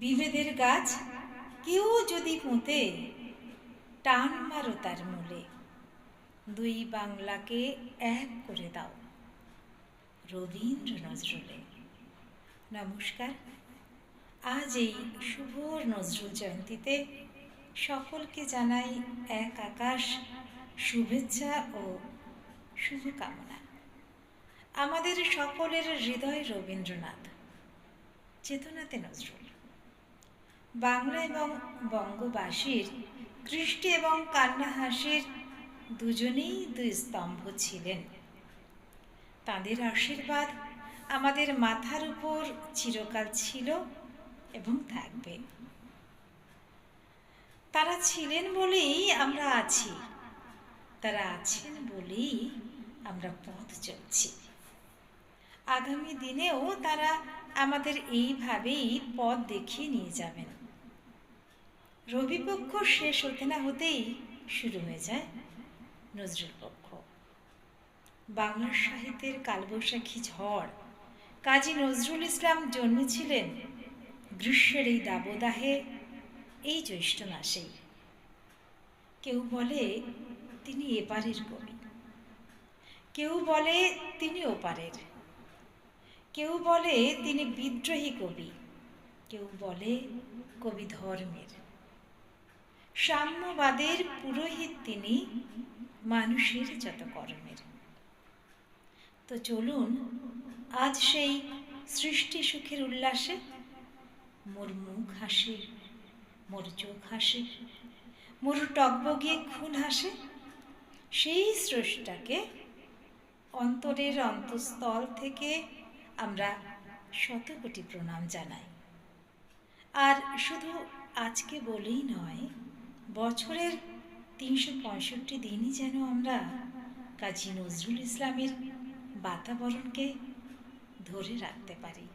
বিভেদের গাছ কেউ যদি পুঁতে, টান মারো তার মূলে। দুই বাংলাকে এক করে দাও রবীন্দ্র নজরুলে নমস্কার, আজ এই শুভ নজরুল জয়ন্তীতে সকলকে জানাই এক আকাশ শুভেচ্ছা ও শুভকামনা। আমাদের সকলের হৃদয় রবীন্দ্রনাথ, চেতনাতে নজরুল। বাংলা এবং বঙ্গবাসীর কৃষ্টি এবং কান্না হাসির দুজনেই দুই স্তম্ভ ছিলেন। তাদের আশীর্বাদ আমাদের মাথার উপর চিরকাল ছিল এবং থাকবে। তারা ছিলেন বলেই আমরা আছি, তারা আছেন বলেই আমরা পথ চলছি। আগামী দিনেও তারা আমাদের এইভাবেই পথ দেখিয়ে নিয়ে যাবেন। রবিপক্ষ শেষ হতে না হতেই শুরু হয়ে যায় নজরুল পক্ষ। বাংলা সাহিত্যের কালবৈশাখী ঝড়। কাজী নজরুল ইসলাম জন্মেছিলেন গ্রীষ্মের এই দাবদাহে, এই জ্যৈষ্ঠ মাসেই কেউ বলে তিনি এপারের কবি। কেউ বলে তিনি ওপারের। কেউ বলে তিনি বিদ্রোহী কবি, কেউ বলে কবি ধর্মের। সাম্যবাদের পুরোহিত তিনি মানুষের যত কর্মের। তো চলুন আজ সেই সৃষ্টি সুখের উল্লাসে, মোর মুখ হাসে, মোর চোখ হাসে, মোর টকবগিয়ে খুন হাসে, সেই স্রষ্টাকে অন্তরের অন্তঃস্থল থেকে আমরা শত কোটি প্রণাম জানাই। আর শুধু আজকে বলেই নয়, বছরের তিনশো পঁয়ষট্টি দিনই যেন আমরা কাজী নজরুল ইসলামের বাতাবরণকে ধরে রাখতে পারি।